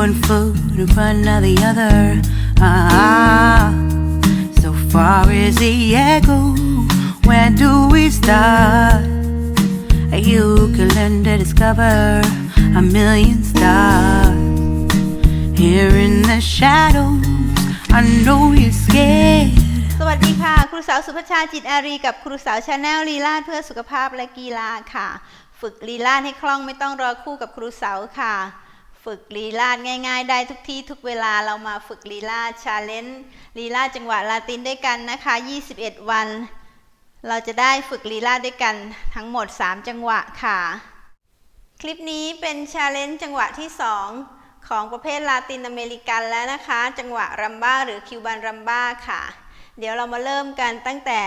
one foot in front of the other. Ah, so far as the echo, where do we start? You can learn to discover a million stars. Here in the shadows, I know you're scared. สวัสดีค่ะ ครูสาวสุภชาจิตอารีกับครูสาวชาแนลลีลาดเพื่อสุขภาพและกีฬาค่ะ ฝึกลีลาดให้คล่องไม่ต้องรอคู่กับครูสาวค่ะ ฝึกลีลาดง่ายๆ ได้ทุกที่ทุกเวลาเรามาฝึกลีลาดชาเลนจ์ลีลาดจังหวะลาตินด้วยกันนะคะ 21 วัน เราจะได้ฝึกลีลาดด้วยกันทั้งหมด 3 จังหวะค่ะ คลิปนี้เป็นชาเลนจ์จังหวะที่ 2 ของประเภทลาตินอเมริกันแล้วนะคะ จังหวะรัมบ้าหรือคิวบันรัมบ้าค่ะ เดี๋ยวเรามาเริ่มกันตั้งแต่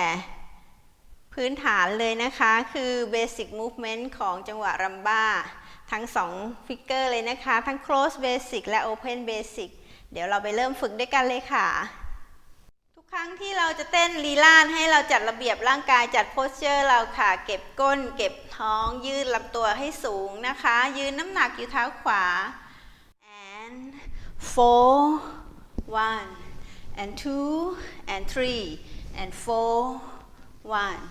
พื้นฐานเลยนะคะคือ Basic Movement ของจังหวะรัมบ้า ทั้ง2ฟิกเกอร์เลยนะคะ ทั้ง Close Basic และ Open Basic เดี๋ยวเราไปเริ่มฝึกด้วยกันเลยค่ะ ทุกครั้งที่เราจะเต้นลีลาดให้เราจัดระเบียบร่างกายจัดโพสเจอร์เราค่ะ เก็บก้น เก็บท้อง ยืดลำตัวให้สูงนะคะ ยืนน้ำหนักอยู่เท้าขวา and four one and two and three and four one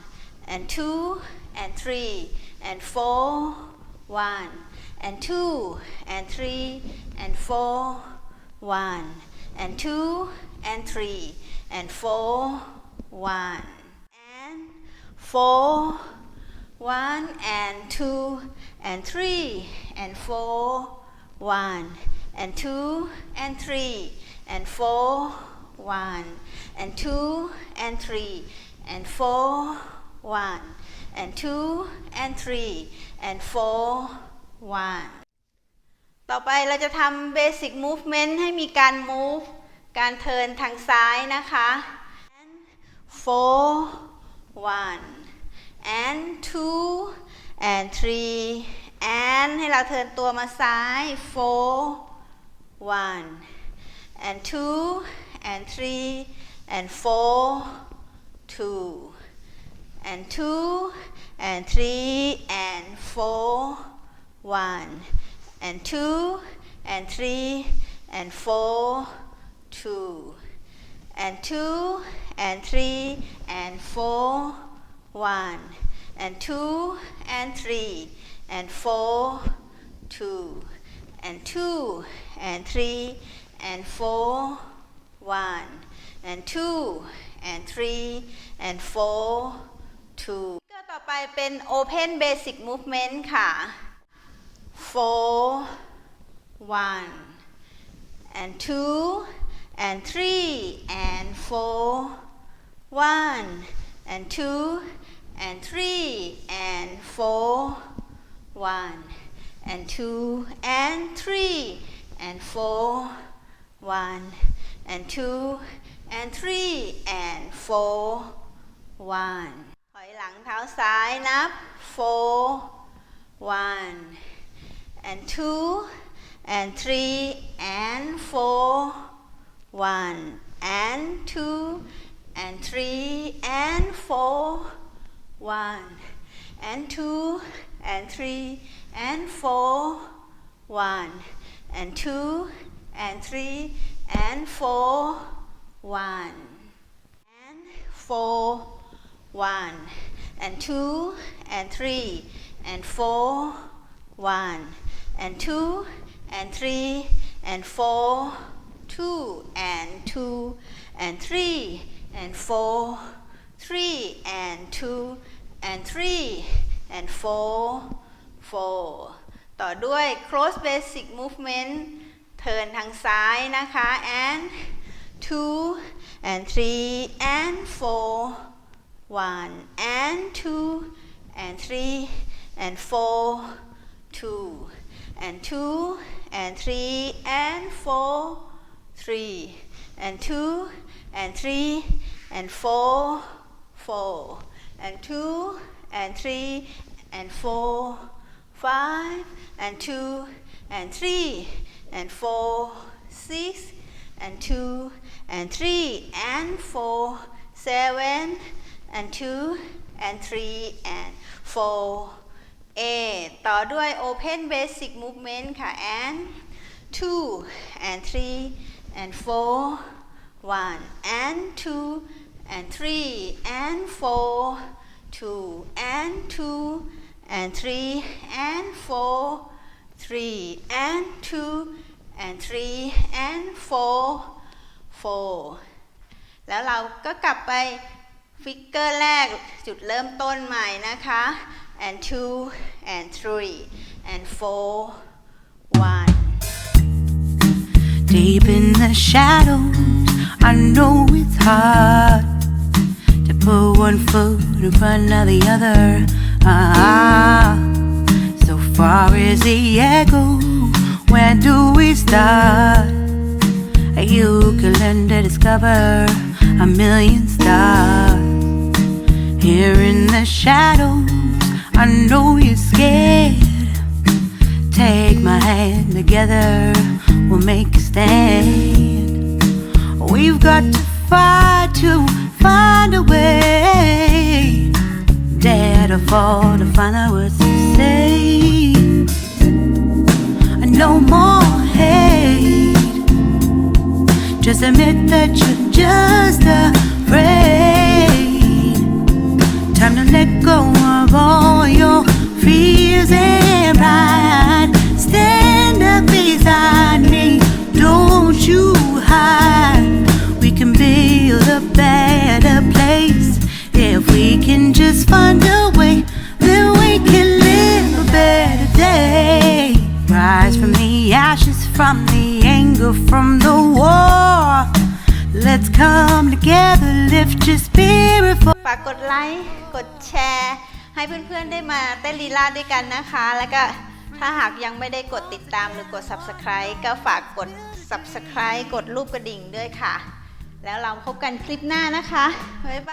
and two and three and four one. And two and three and four one. And two and three and four one. And four one and two and three and four one. And two and three and four one. And two and three and four one and two and three and four one ต่อไปเราจะทำ basic movement ให้มีการ move การเทินทางซ้ายนะคะ and four one and two and three and ให้เราเทินตัวมาซ้าย four one and two and three and four two and two and three and four one. And two and three and four two. And two and three and four one. And two and three and four two. And two and three and four one. And two and three and four two ก็ต่อไปเป็น open basic movement ค่ะ four one and two and three and four one and two and three and four one and two and three and four one and two and three and four one ถอย หลังเท้าซ้ายนับ four one and two and three and four one and two and three and four one and two and three and four one and two and three and four one and four one and two and three and four one and two and three and four two and two and three and four three and two and three and four four ต่อด้วย close basic movement เทินทางซ้ายนะคะ and two and three and four one and two and three and four two and two and three and four three and two and three and four four and two and three and four five and two and three and four six and two and three and four seven and two and three and four eight ต่อด้วย open basic movement ค่ะ and two and three and four one and two and three and four two and two and three and four three and two and three and four four แล้วเราก็กลับไป ฟิกเกอร์แรกจุดเริ่มต้นใหม่นะคะ and two and three and four one Deep in the shadows, I know it's hard to put one foot in front of the other. Ah, so far is the echo. Where do we start? You can learn to discover a million stars. Here in the shadows, I know you're scared. Take my hand together, we'll make a stand. We've got to fight to find a way. Dare to fall to find out what to say. No more hate. Just admit that you're just afraid. From the anger, from the war. Let's come together, lift your spirit. For ฝากกดไลค์กดแชร์ ให้เพื่อนๆได้มาเต้นลีลาดด้วยกันนะคะ แล้วก็ถ้าหากยังไม่ได้กดติดตามหรือกด subscribe ก็ฝากกด subscribe กดรูปกระดิ่งด้วยค่ะ แล้วเราพบกันคลิปหน้านะคะ บ๊ายบาย